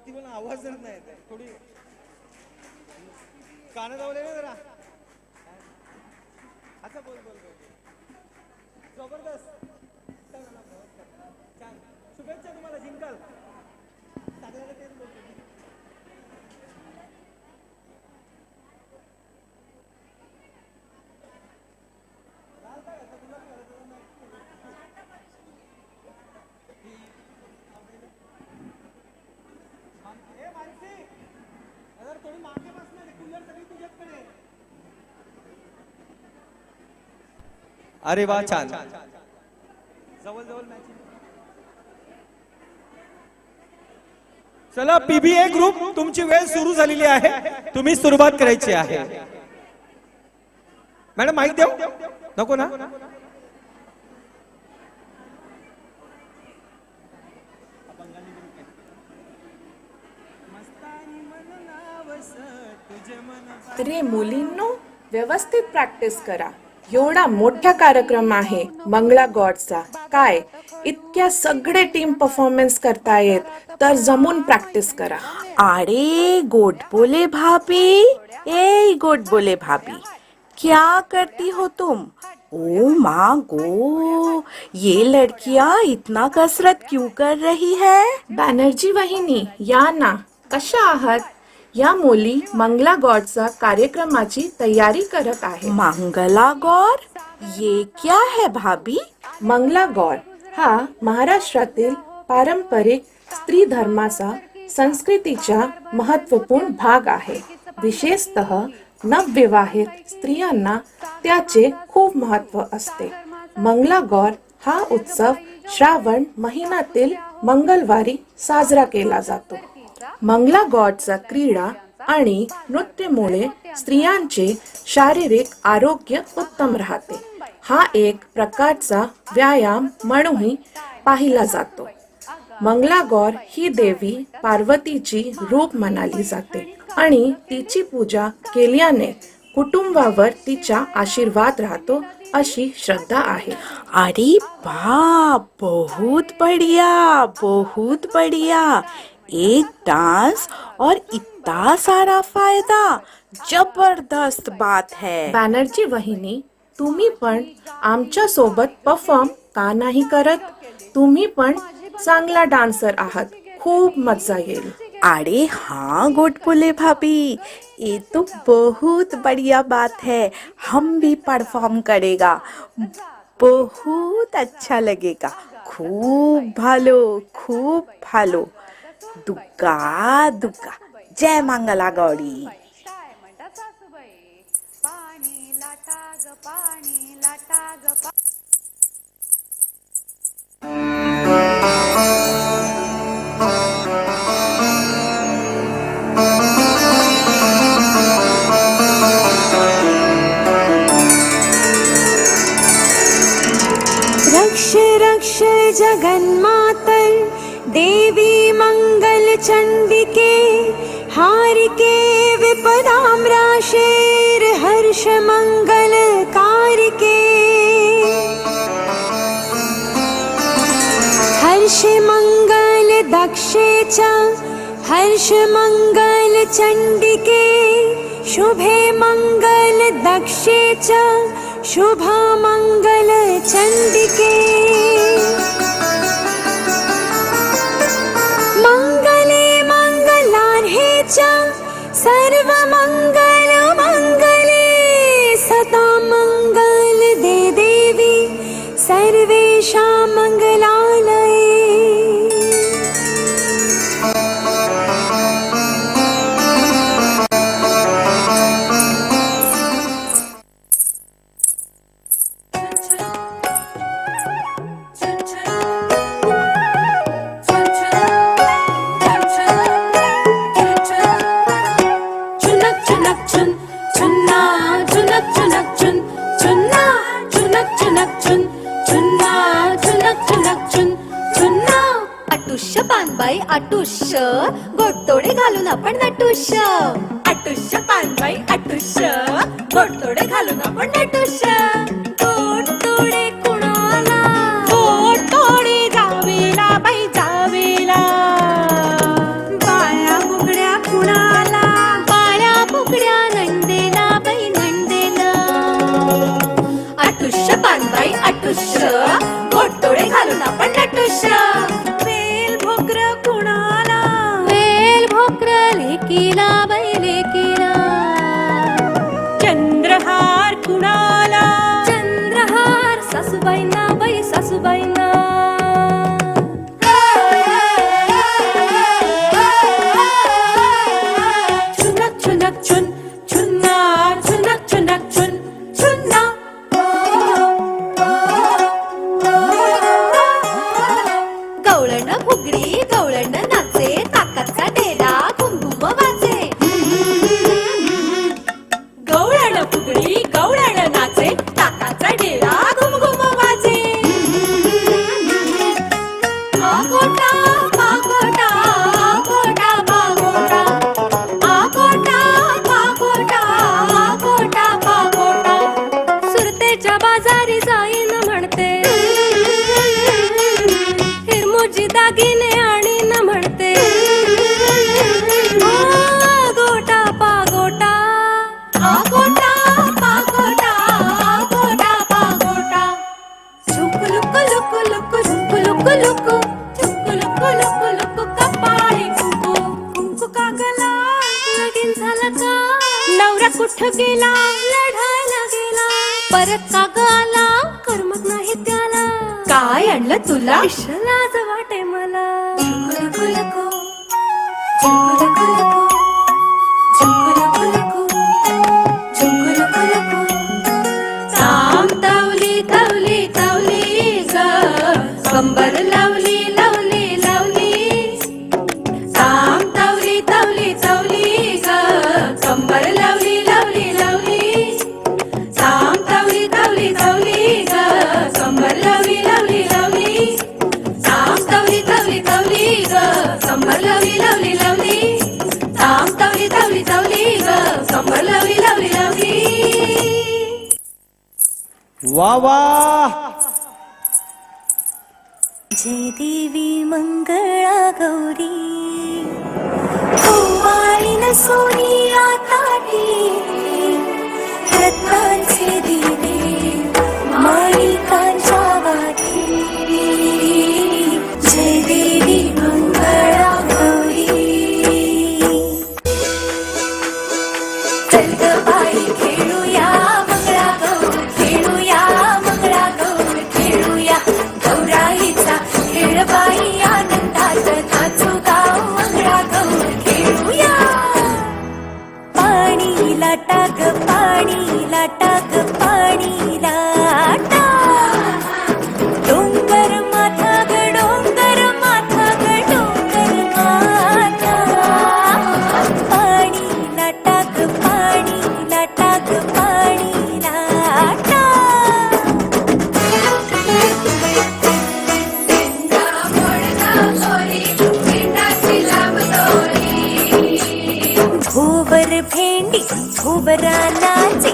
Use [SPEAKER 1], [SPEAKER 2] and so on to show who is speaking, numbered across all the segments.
[SPEAKER 1] वरती पण आवाज येत नाही. थोडी कानं दावले ना जरा. अच्छा बोल बोल बोल. जबरदस्त. छान छान शुभेच्छा तुम्हाला जिंकाल. सगळ्याला तेच बोलतो मी. लाल काय घातलं? गुलाबी घालायचं ना? मानसी- ए, मानसी! अगर थोडी मागे बस ना, कूलर सगळी तुझ्याचकडे आहे. अरे वा छान. जवळ जवळ मॅचिंग चला पीबीए ग्रुप तुमची वेळ सुरू झालेली आहे. तुम्ही सुरुवात करायची आहे. मॅडम माहिती देऊ? नको ना?
[SPEAKER 2] रे मुलींनो व्यवस्थित प्रॅक्टिस करा. एवढा मोठा कार्यक्रम आहे मंगळा गॉडचा. काय? इतक्या सगळे टीम परफॉर्मन्स करतायत. तर जमून प्रॅक्टिस करा.
[SPEAKER 3] अरे गोड बोले भाभी. ए गोड बोले भाभी. क्या करती हो तुम? ओ माँ गो. ये लड़कियां इतना कसरत क्यों कर रही है?
[SPEAKER 2] बॅनर्जी वहिनी या ना. कशा आहात? या मुली मंगला गॉडचा कार्यक्रमाची तयारी करत आहे
[SPEAKER 3] मंगला गौर ये क्या है भाभी?
[SPEAKER 2] मंगला गौर हा महाराष्ट्रातील पारंपरिक स्त्री धर्माचा संस्कृतीचा महत्त्वपूर्ण भाग आहे. विशेषतः नवविवाहित स्त्रियांना त्याचे खूप महत्त्व असते. मंगला गौर हा उत्सव श्रावण महिन्यातील मंगळवारी साजरा केला जातो. मंगला गॉडचा क्रीडा आणि नृत्यामुळे स्त्रियांचे शारीरिक आरोग्य उत्तम राहते. हा एक प्रकारचा व्यायाम म्हणूनही पाहिला जातो. मंगलागौर ही देवी पार्वतीची रूप म्हणाली जाते आणि तिची पूजा केल्याने कुटुंबावर तिचा आशीर्वाद राहतो अशी श्रद्धा आहे.
[SPEAKER 3] अरे बाप! बहुत बढ़िया! बहुत बढ़िया! एक डांस और इतना सारा फायदा। जबरदस्त बात है।
[SPEAKER 2] बॅनर्जी वहिनी तुम्ही पण आमच्यासोबत परफॉर्म का नाही करत? तुम्ही पण चांगला डान्सर आहात. खूप मजा येईल.
[SPEAKER 3] अरे हाँ गुड बोले भाभी ये तो बहुत बढ़िया बात है। हम भी परफॉर्म करेगा। बहुत अच्छा लगेगा। खूब भालो खूब भालो। दुका दुका. जय मंगला गौरी
[SPEAKER 4] पाणी लाटा ग पाणी लाटा ग
[SPEAKER 5] रक्ष रक्ष जगन्मातर देवी चण्डिके हारिके विपदाम्राशेर हर्ष मङ्गल दक्षे च हर्ष चण्डिके शुभे मङ्गल दक्षे च शुभ
[SPEAKER 4] चण्डिके। さえる
[SPEAKER 6] आटुष्य पानबाई आटुष्य. गोडतोडे घालून आपण नटुष्य. अटुष्य पानबाई आटुष्य. गोडतोडे घालून आपण नटुष्य. अंबर लावली लावली लावली. साम तावली तावली तावली ग. कंबर लावली लावली लावली. साम तावली तावली तावली ग. कंबर लावली लावली लावली. साम तावली तावली तावली ग. कंबर लावली लावली लावली. साम तावली तावली तावली ग. कंबर लावली लावली लावली.
[SPEAKER 1] वा वा.
[SPEAKER 5] जय देवी मंगळा गौरी. सोनी आता रत्नांचे घुबरा नाचे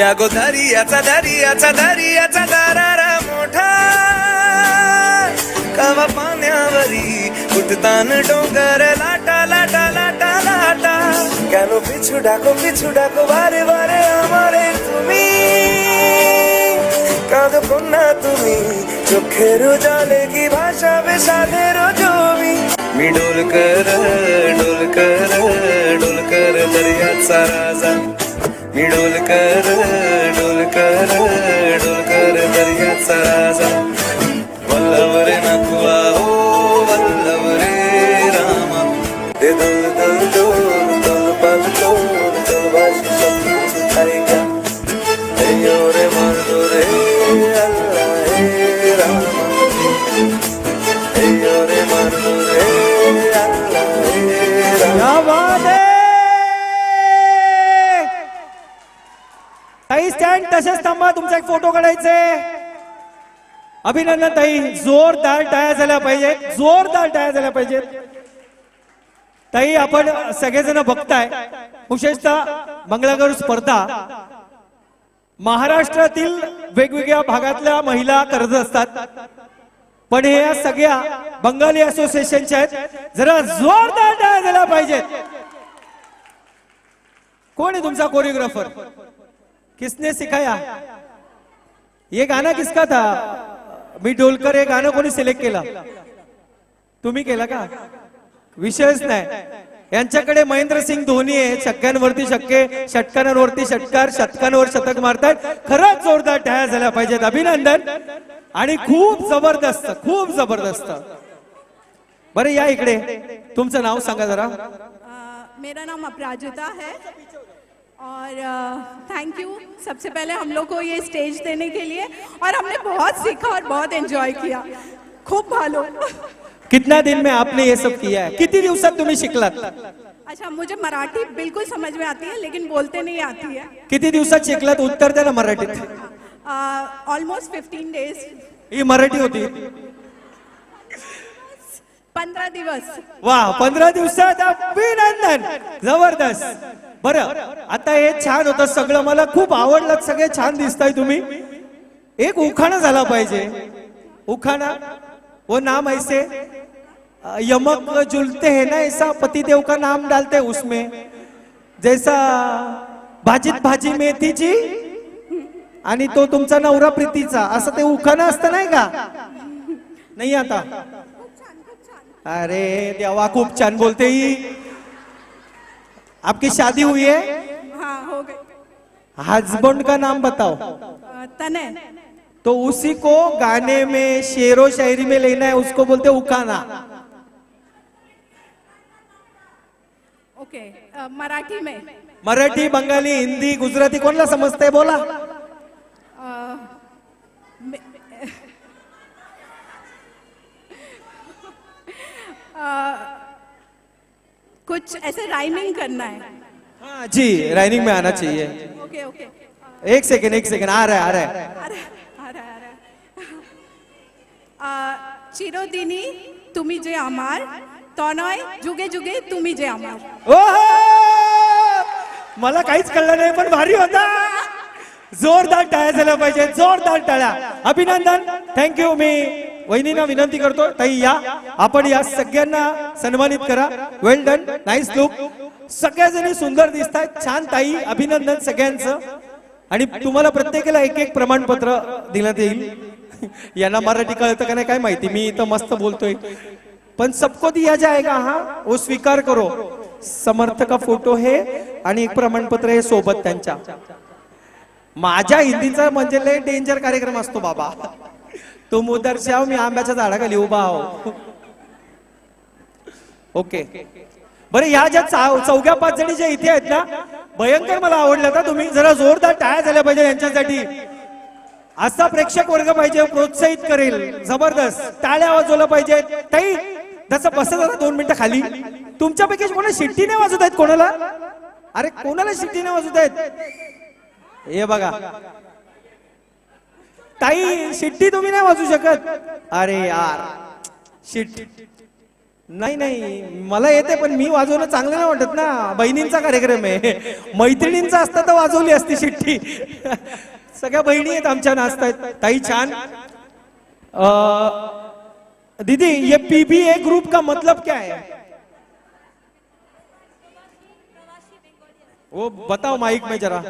[SPEAKER 5] या
[SPEAKER 7] गो दरियाचा दरियाचा दरियाचा दरारा मोठा कवा पाण्यावरी उठतान डोंगर लाटा लाटा लाटा लाटा কেন পিছু ডাকো পিছু ডাকো বারে বারে আমারে তুমি কাঁদো কন্যা তুমি চোখের জলে কি ভাসাবে সাধের জমি मी डोलकर डोलकर डोलकर दर्याचा राजा मी डोलकर डोलकर डोलकर दर्याचा.
[SPEAKER 1] ताई थांबा तुमचा एक फोटो काढायचे. अभिनंदन ताई जोरदार टाळ्या झाल्या पाहिजेत जोरदार टाळ्या झाल्या पाहिजेत. ताई आपण सगळेजण बघताय विशेषतः मंगळागौर स्पर्धा. महाराष्ट्रातील वेगवेगळ्या भागातल्या महिला करत असतात. पण हे या सगळ्या बंगाली असोसिएशनच्या आहेत. जरा जोरदार टाळ्या झाल्या पाहिजेत. कोण आहे तुमचा कोरिओग्राफर? किसने सिखाया? ये गाना किसका था? मी ढोलकर हे गाणं कोणी सिलेक्ट केलं? तुम्ही केला का? विषयच नाही. यांच्याकडे महेंद्र सिंग धोनी आहे छक्क्यांवरती शक्के षटकांवरती षटकार शतकांवर शतक मारतात. खरंच जोरदार टाळ्या झाल्या पाहिजेत. अभिनंदन. आणि खूप जबरदस्त खूप जबरदस्त. बरं या इकडे. तुमचं नाव सांगा जरा.
[SPEAKER 8] मेरा नाम अपराजिता है. और थैंक यू सबसे पहले हम लोग को ये स्टेज देने के लिए और हमने बहुत सीखा और बहुत एंजॉय किया। खूब भालो।
[SPEAKER 1] कितना दिन में आपने ये सब किया है? किती दिवसात तुम्ही शिकलात
[SPEAKER 8] अच्छा मुझे मराठी बिल्कुल समझ में आती है लेकिन बोलते नहीं आती है।
[SPEAKER 1] किती दिवसात शिकलात उत्तर द्या ना मराठीत
[SPEAKER 8] ऑलमोस्ट फिफ्टीन डेज़
[SPEAKER 1] ही मराठी होती
[SPEAKER 8] पंधरा दिवस।
[SPEAKER 1] वा पंधरा दिवसात अभिनंदन ज़बरदस्त। बरं आता हे छान होतं. सगळं मला खूप आवडलं. सगळे छान दिसताय तुम्ही. एक उखाणा झाला पाहिजे. उखाणा? वो नाम ऐसे यमक जुलते है ना ऐसा? पतिदेव का नाम डालते उसमें. जैसा भाजीत भाजी मेथीची आणि तो तुमचा नवरा प्रीतीचा. असं ते उखाणं असतं नाही का? नाही आता. अरे देवा खूप छान बोलते ही. आपकी शादी हुई है?
[SPEAKER 8] हाँ हो गई।
[SPEAKER 1] हस्बैंड का नाम बताओ।
[SPEAKER 8] तने
[SPEAKER 1] तो उसी को गाने में शेरो शायरी में लेना है उसको बोलते उखाना
[SPEAKER 8] ओके मराठी में।
[SPEAKER 1] मराठी बंगाली हिंदी गुजराती कोणला समजतंय बोला।
[SPEAKER 8] कुछ ऐसे राइमिंग करना है
[SPEAKER 1] हाँ जी राइनिंग में आना चाहिए
[SPEAKER 8] ओके ओके
[SPEAKER 1] एक सेकेंड एक सेकेंड आ रहा है आ रहा है
[SPEAKER 8] अरे अरे अरे अ, चिरदिनी तुम्ही जे আমার তনয় যুগে যুগে তুমি যে আমার
[SPEAKER 1] ओहो! मला काहीच कळलं नाही पण भारी होता जोरदार टाळ्या झाल्या पाहिजे जोरदार टाळ्या अभिनंदन थँक्यू मी वहिनींना विनंती करतो ताई या. आपण या सगळ्यांना सन्मानित करा. वेल डन नाईस लुक सगळ्याजणी सुंदर दिसत आहेत छान ताई. अभिनंदन सगळ्यांचं. आणि तुम्हाला प्रत्येकाला एक एक प्रमाणपत्र देण्यात येईल. यांना मराठी कळतं का नाही काय माहिती. मी इथं मस्त बोलतोय. पण सबको दिया जाएगा हा वो स्वीकार करो. समर्थ का फोटो हे आणि एक प्रमाणपत्र हे सोबत त्यांच्या. माझ्या हिंदीचा म्हणजे लय डेंजर कार्यक्रम असतो बाबा. तो मुदरशाव मी आंब्याच्या झाडाखाली उभा आहो. ओके. बरं या ज्या चौघ्या पाच जणी ज्या इथे आहेत ना भयंकर मला आवडलं का तुम्ही जरा जोरदार टाळ्या झाल्या पाहिजे यांच्यासाठी. असा प्रेक्षक वर्ग पाहिजे प्रोत्साहित करेल. जबरदस्त. टाळ्या वाजवल्या पाहिजे ताई जसं बसा जरा दोन मिनिटं खाली. तुमच्यापैकी कोणा शिट्टी नाही वाजवत आहेत कोणाला? अरे कोणाला शिट्टी नाही वाजवत आहेत हे बघा. ताई शिट्टी तुम्ही नाही वाजू शकत? अरे यार शिट. नाही नाही मला येते पण मी वाजवणं चांगलं नाही वाटत ना. बहिणींचा कार्यक्रम आहे. मैत्रिणींचा असता तर वाजवली असती शिट्टी. सगळ्या बहिणी आहेत आमच्या नाचतायत. ताई छान. दीदी ये पीबीए ग्रुप का मतलब क्या है? वो बताओ माइक में जरा.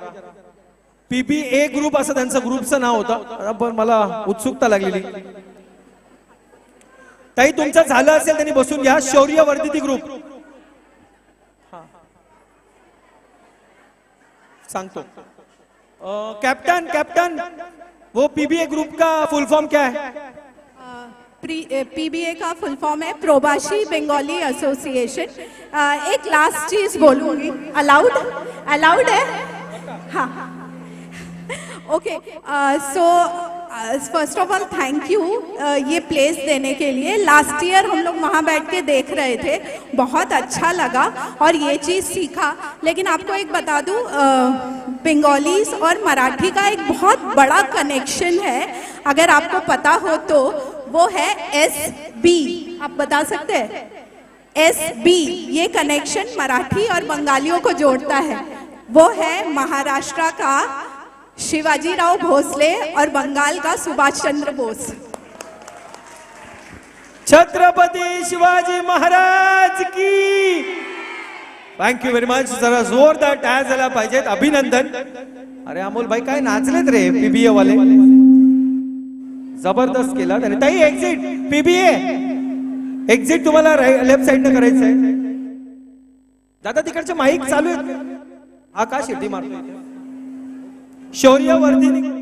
[SPEAKER 1] पीबीए ग्रुप असं त्यांचं ग्रुपचं नाव होतं. पण मला उत्सुकता लागलेली. ताई तुमचं झालं असेल त्यांनी बसून घ्या. शौर्य वर्धिती ग्रुप. सांगतो. कॅप्टन कैप्टन कैप्टन वो पीबीए ग्रुप का फुल फॉर्म क्या है?
[SPEAKER 8] पीबीए का फुल फॉर्म है प्रोबाशी बंगाली एसोसिएशन एक लास्ट चीज बोलूंगी अलाउड? अलाउड है? हाँ. Okay so first of all thank you ये प्लेस देने के लिए। लास्ट ईयर हम लोग वहाँ बैठ के देख रहे थे। बहुत अच्छा लगा और ये चीज़ सीखा। लेकिन आपको एक बता दूँ बंगालीज और मराठी का एक बहुत बड़ा कनेक्शन है। अगर आपको पता हो तो वो है एस बी आप बता सकते हैं? एस बी ये कनेक्शन मराठी और बंगालियों को जोड़ता है। वो है महाराष्ट्र का शिवाजीराव भोसले और बंगाल का सुभाष चंद्र बोस।
[SPEAKER 1] छत्रपती शिवाजी महाराज की। थँक्यू व्हेरी मच जरा जोरदार टायर झाला पाहिजेत. अभिनंदन. अरे अमोल भाई काय नाचलेत रे पीबीए वाले? जबरदस्त केला. त्याने ताई एक्झिट पीबीए एक्झिट तुम्हाला लेफ्ट साइड करायचं आहे. दादा तिकडचे माईक चालू आहेत. हा का शेती मारतो शौर्यवर्धिनी